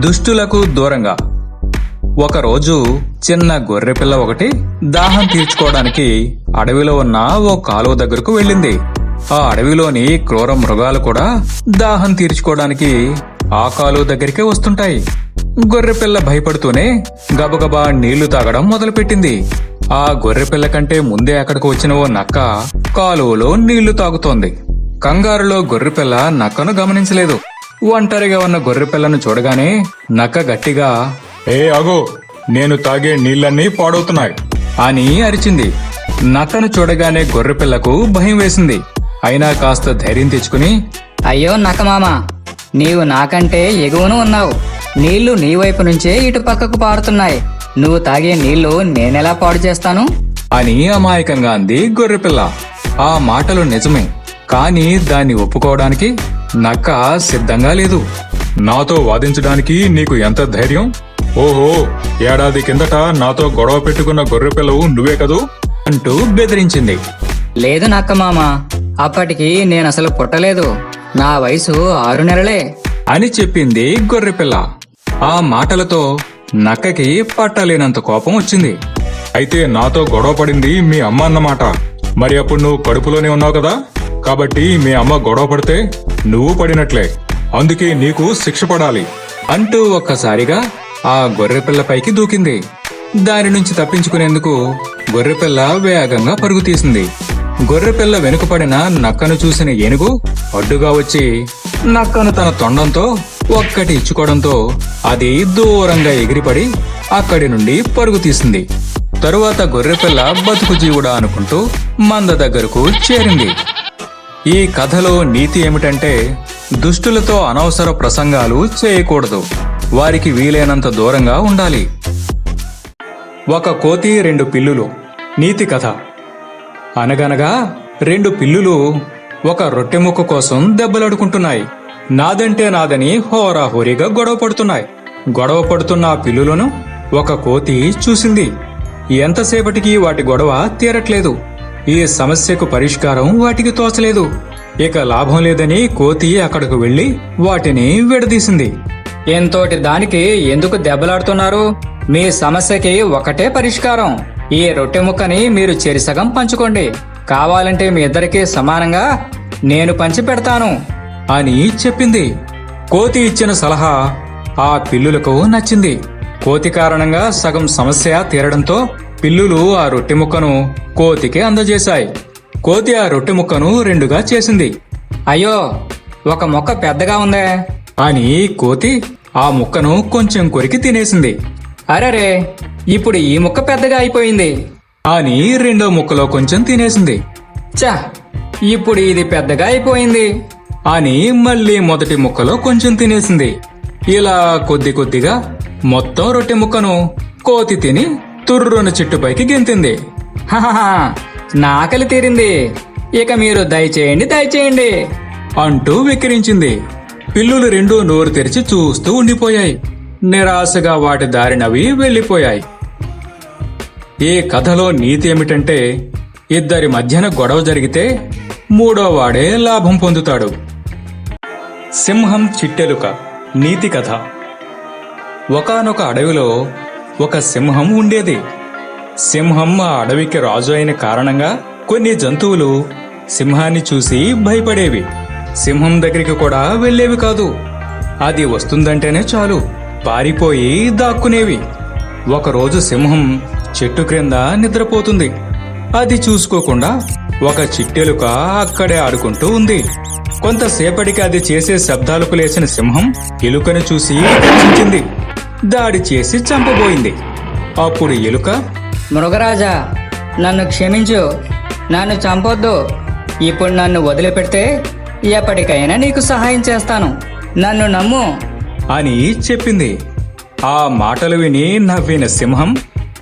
దుష్టులకు దూరంగా. ఒకరోజు చిన్న గొర్రెపిల్ల ఒకటి దాహం తీర్చుకోవడానికి అడవిలో ఉన్న ఓ కాలువ దగ్గరకు వెళ్ళింది. ఆ అడవిలోని క్రూర మృగాలు కూడా దాహం తీర్చుకోవడానికి ఆ కాలువ దగ్గరికే వస్తుంటాయి. గొర్రెపిల్ల భయపడుతూనే గబగబా నీళ్ళు తాగడం మొదలుపెట్టింది. ఆ గొర్రెపిల్ల కంటే ముందే అక్కడికి వచ్చిన ఓ నక్క కాలువలో నీళ్ళు తాగుతోంది. కంగారులో గొర్రెపిల్ల నక్కను గమనించలేదు. ఒంటరిగా ఉన్న గొర్రెపిల్లను చూడగానే నక్క గట్టిగా ఏ అగో నేను తాగే నీళ్ళన్నీ పాడవుతున్నాయి. అని అరిచింది. నక్కను చూడగానే గొర్రెపిల్లకు భయం వేసింది. అయినా కాస్త ధైర్యం తెచ్చుకుని అయ్యో నక్కమామ నీవు నాకంటే ఎగువను ఉన్నావు. నీళ్ళు నీ వైపు నుంచే ఇటు పక్కకు పారుతున్నాయి. నువ్వు తాగే నీళ్ళు నేనెలా పాడు చేస్తాను? అని అమాయకంగా అంది గొర్రెపిల్ల ఆ మాటలు నిజమే కాని దాన్ని ఒప్పుకోవడానికి నక్క సిద్ధంగా లేదు. నాతో వాదించడానికి నీకు ఎంత ధైర్యం? ఓహో ఏడాది కిందట నాతో గొడవ పెట్టుకున్న గొర్రె పిల్లవు నువ్వే కదూ? అంటూ బెదిరించింది. లేదు నక్కమామ అప్పటికి నేను అసలు పుట్టలేదు. నా వయసు ఆరు నెలలే. అని చెప్పింది గొర్రెపిల్ల ఆ మాటలతో నక్కకి పట్టలేనంత కోపం వచ్చింది. అయితే నాతో గొడవ పడింది మీ అమ్మ అన్నమాట. మరి అప్పుడు నువ్వు కడుపులోనే ఉన్నావు కదా? కాబట్టి మీ అమ్మ గొడవ పడితే నువ్వు పడినట్లే. అందుకే నీకు శిక్ష పడాలి. అంటూ ఒక్కసారిగా ఆ గొర్రెపిల్ల పైకి దూకింది. దాని నుంచి తప్పించుకునేందుకు గొర్రెపిల్ల వేగంగా పరుగు తీసింది. గొర్రెపిల్ల వెనుకపడిన నక్కను చూసిన ఏనుగు అడ్డుగా వచ్చి నక్కను తన తొండంతో ఒక్కటి ఇచ్చుకోవడంతో అది దూరంగా ఎగిరిపడి అక్కడి నుండి పరుగు తీసింది. తరువాత గొర్రెపిల్ల బతుకు జీవుడా అనుకుంటూ మంద దగ్గరకు చేరింది. ఈ కథలో నీతి ఏమిటంటే దుష్టులతో అనవసర ప్రసంగాలు చేయకూడదు. వారికి వీలైనంత దూరంగా ఉండాలి. ఒక కోతి రెండు పిల్లులు. నీతి కథ. అనగనగా రెండు పిల్లులు ఒక రొట్టె ముక్క కోసం దెబ్బలాడుకుంటున్నాయి. నాదంటే నాదని హోరాహోరీగా గొడవ పడుతున్నాయి. గొడవ పడుతున్న పిల్లులను ఒక కోతి చూసింది. ఎంతసేపటికి వాటి గొడవ తీరట్లేదు. ఈ సమస్యకు పరిష్కారం వాటికి తోచలేదు. ఇక లాభం లేదని కోతి అక్కడకు వెళ్ళి వాటిని విడదీసింది. ఎంతోటి దానికి ఎందుకు దెబ్బలాడుతున్నారు? మీ సమస్యకి ఒకటే పరిష్కారం. ఈ రొట్టె ముక్కని మీరు చెరిసగం పంచుకోండి. కావాలంటే మీ ఇద్దరికీ సమానంగా నేను పంచి పెడతాను. అని చెప్పింది. కోతి ఇచ్చిన సలహా ఆ పిల్లులకు నచ్చింది. కోతి కారణంగా సగం సమస్య తీరడంతో పిల్లులు ఆ రొట్టె ముక్కను కోతికి అందజేశాయి. కోతి ఆ రొట్టె ముక్కను రెండుగా చేసింది. అయ్యో ఒక మొక్క పెద్దగా ఉందే? అని కోతి ఆ ముక్కను కొంచెం కొరికి తినేసింది. అరెరే ఇప్పుడు ఈ ముక్క పెద్దగా అయిపోయింది. అని రెండో ముక్కలో కొంచెం తినేసింది. చా ఇప్పుడు ఇది పెద్దగా అయిపోయింది. అని మళ్ళీ మొదటి ముక్కలో కొంచెం తినేసింది. ఇలా కొద్ది కొద్దిగా మొత్తం రొట్టె ముక్కను కోతి తిని తుర్రున చెట్టుపైకి గెంతింది. హహహా, నాకలి తీరింది. ఇక మీరు దయచేయండి దయచేయండి అంటూ వెక్కిరించింది. పిల్లులు రెండూ నోరు తెరిచి చూస్తూ ఉండిపోయాయి. నిరాశగా వాటి దారినవి వెళ్ళిపోయాయి. ఈ కథలో నీతి ఏమిటంటే ఇద్దరి మధ్యన గొడవ జరిగితే మూడో వాడే లాభం పొందుతాడు. సింహం చిట్టెలుక నీతి కథ. ఒకానొక అడవిలో ఒక సింహం ఉండేది. సింహం ఆ అడవికి రాజు అయిన కారణంగా కొన్ని జంతువులు సింహాన్ని చూసి భయపడేవి. సింహం దగ్గరికి కూడా వెళ్ళేవి కాదు. అది వస్తుందంటేనే చాలు. పారిపోయి దాక్కునేవి. ఒకరోజు సింహం చెట్టు క్రింద నిద్రపోతుంది. అది చూసుకోకుండా ఒక చిట్టెలుక అక్కడే ఆడుకుంటూ ఉంది. కొంతసేపటికి అది చేసే శబ్దాలకు లేచిన సింహం ఎలుకను చూసి గర్జించింది దాడి చేసి చంపబోయింది. అప్పుడు ఎలుక మృగరాజా నన్ను క్షమించు. నన్ను చంపొద్దు. ఇప్పుడు నన్ను వదిలిపెడితే ఎప్పటికైనా నీకు సహాయం చేస్తాను. నన్ను నమ్ము. అని చెప్పింది. ఆ మాటలు విని నవ్విన సింహం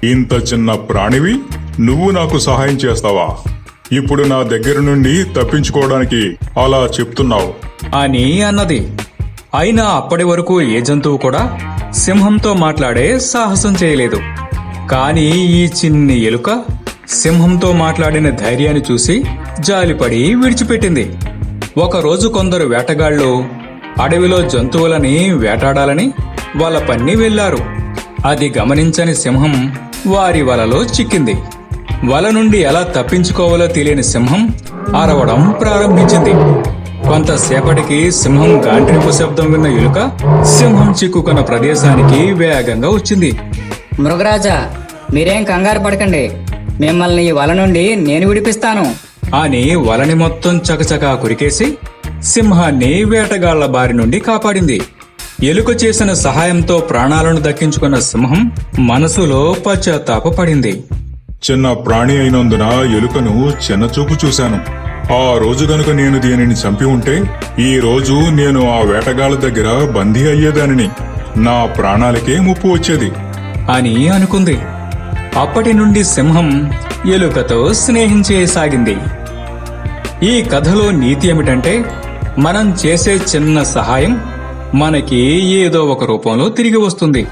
ఇంత చిన్న ప్రాణివి నువ్వు నాకు సహాయం చేస్తావా? ఇప్పుడు నా దగ్గర నుండి తప్పించుకోవడానికి అలా చెప్తున్నావు. అని అన్నది. అయినా అప్పటి వరకు ఏ జంతువు కూడా సింహంతో మాట్లాడే సాహసం చేయలేదు. కానీ ఈ చిన్ని ఎలుక సింహంతో మాట్లాడిన ధైర్యాన్ని చూసి జాలిపడి విడిచిపెట్టింది. ఒకరోజు కొందరు వేటగాళ్ళు అడవిలో జంతువులని వేటాడాలని వాళ్ళ పన్ని వెళ్ళారు. అది గమనించని సింహం వారి వలలో చిక్కింది. వల నుండి ఎలా తప్పించుకోవాలో తెలియని సింహం అరవడం ప్రారంభించింది. కొంతసేపటికి సింహం గాండ్రింపు శబ్దం విన్న ఎలుక సింహం చిక్కుకున్న ప్రదేశానికి వేగంగా వచ్చింది. మృగరాజా మీరేం కంగారు పడకండి. మిమ్మల్ని ఈ వల నుండి నేను విడిపిస్తాను. అని వలని మొత్తం చకచకా కురికేసి సింహాన్ని వేటగాళ్ళ బారి నుండి కాపాడింది. ఎలుక చేసిన సహాయంతో ప్రాణాలను దక్కించుకున్న సింహం మనసులో పశ్చాత్తాపపడింది. చిన్న ప్రాణి అయినందున ఎలుకను చిన్నచూపు చూశాను. ఆ రోజు గనుక నేను దీనిని చంపి ఉంటే ఈ రోజు నేను ఆ వేటగాళ్ళ దగ్గర బందీ అయ్యేదానిని. నా ప్రాణాలకే ముప్పు వచ్చేది. అని అనుకుంది. అప్పటి నుండి సింహం ఎలుకతో స్నేహించేసాగింది ఈ కథలో నీతి ఏమిటంటే మనం చేసే చిన్న సహాయం మనకి ఏదో ఒక రూపంలో తిరిగి వస్తుంది.